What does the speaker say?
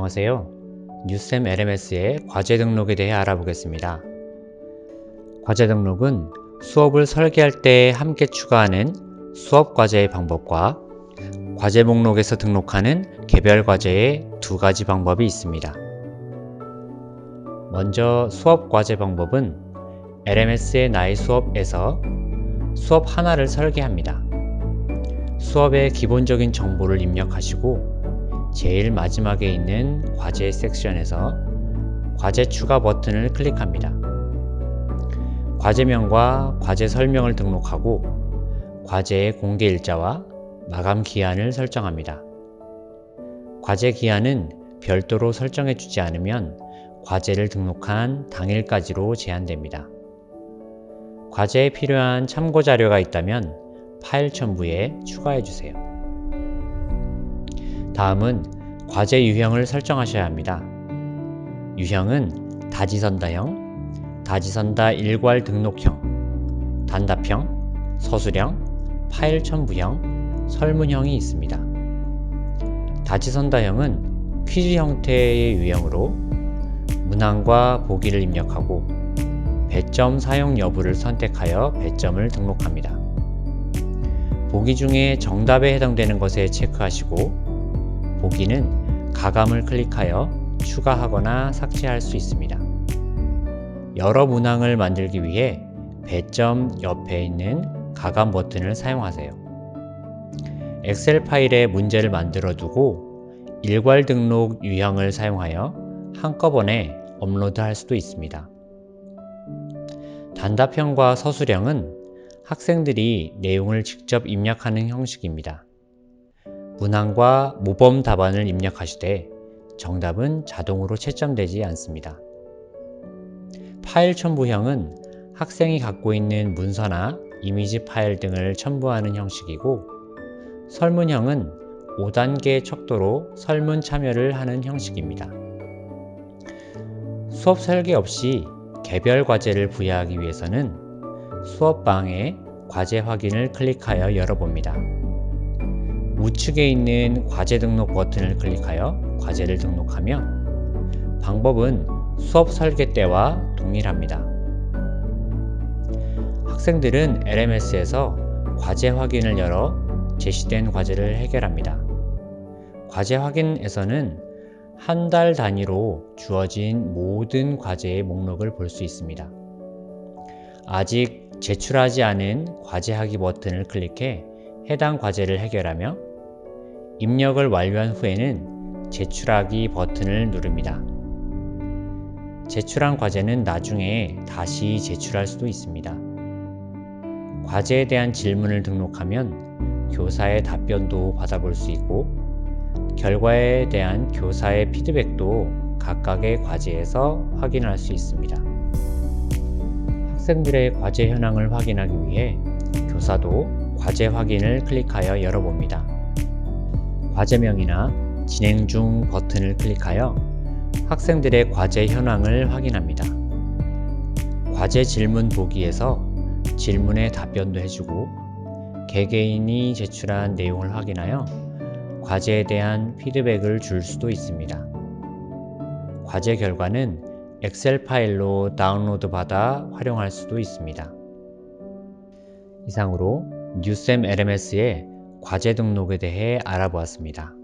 안녕하세요. 뉴쌤 LMS의 과제 등록에 대해 알아보겠습니다. 과제 등록은 수업을 설계할 때 함께 추가하는 수업 과제의 방법과 과제 목록에서 등록하는 개별 과제의 두 가지 방법이 있습니다. 먼저 수업 과제 방법은 LMS의 나의 수업에서 수업 하나를 설계합니다. 수업의 기본적인 정보를 입력하시고 제일 마지막에 있는 과제 섹션에서 과제 추가 버튼을 클릭합니다. 과제명과 과제 설명을 등록하고 과제의 공개 일자와 마감 기한을 설정합니다. 과제 기한은 별도로 설정해 주지 않으면 과제를 등록한 당일까지로 제한됩니다. 과제에 필요한 참고 자료가 있다면 파일 첨부에 추가해 주세요. 다음은 과제 유형을 설정하셔야 합니다. 유형은 다지선다형, 다지선다 일괄 등록형, 단답형, 서술형, 파일 첨부형, 설문형이 있습니다. 다지선다형은 퀴즈 형태의 유형으로 문항과 보기를 입력하고 배점 사용 여부를 선택하여 배점을 등록합니다. 보기 중에 정답에 해당되는 것에 체크하시고 보기는 가감을 클릭하여 추가하거나 삭제할 수 있습니다. 여러 문항을 만들기 위해 배점 옆에 있는 가감 버튼을 사용하세요. 엑셀 파일에 문제를 만들어 두고 일괄 등록 유형을 사용하여 한꺼번에 업로드할 수도 있습니다. 단답형과 서술형은 학생들이 내용을 직접 입력하는 형식입니다. 문항과 모범 답안을 입력하시되 정답은 자동으로 채점되지 않습니다. 파일 첨부형은 학생이 갖고 있는 문서나 이미지 파일 등을 첨부하는 형식이고 설문형은 5단계 척도로 설문 참여를 하는 형식입니다. 수업 설계 없이 개별 과제를 부여하기 위해서는 수업방에 과제 확인을 클릭하여 열어봅니다. 우측에 있는 과제 등록 버튼을 클릭하여 과제를 등록하며 방법은 수업 설계 때와 동일합니다. 학생들은 LMS에서 과제 확인을 열어 제시된 과제를 해결합니다. 과제 확인에서는 한 달 단위로 주어진 모든 과제의 목록을 볼 수 있습니다. 아직 제출하지 않은 과제하기 버튼을 클릭해 해당 과제를 해결하며 입력을 완료한 후에는 제출하기 버튼을 누릅니다. 제출한 과제는 나중에 다시 제출할 수도 있습니다. 과제에 대한 질문을 등록하면 교사의 답변도 받아볼 수 있고 결과에 대한 교사의 피드백도 각각의 과제에서 확인할 수 있습니다. 학생들의 과제 현황을 확인하기 위해 교사도 과제 확인을 클릭하여 열어봅니다. 과제명이나 진행 중 버튼을 클릭하여 학생들의 과제 현황을 확인합니다. 과제 질문 보기에서 질문에 답변도 해주고 개개인이 제출한 내용을 확인하여 과제에 대한 피드백을 줄 수도 있습니다. 과제 결과는 엑셀 파일로 다운로드 받아 활용할 수도 있습니다. 이상으로 뉴쌤 LMS의 과제 등록에 대해 알아보았습니다.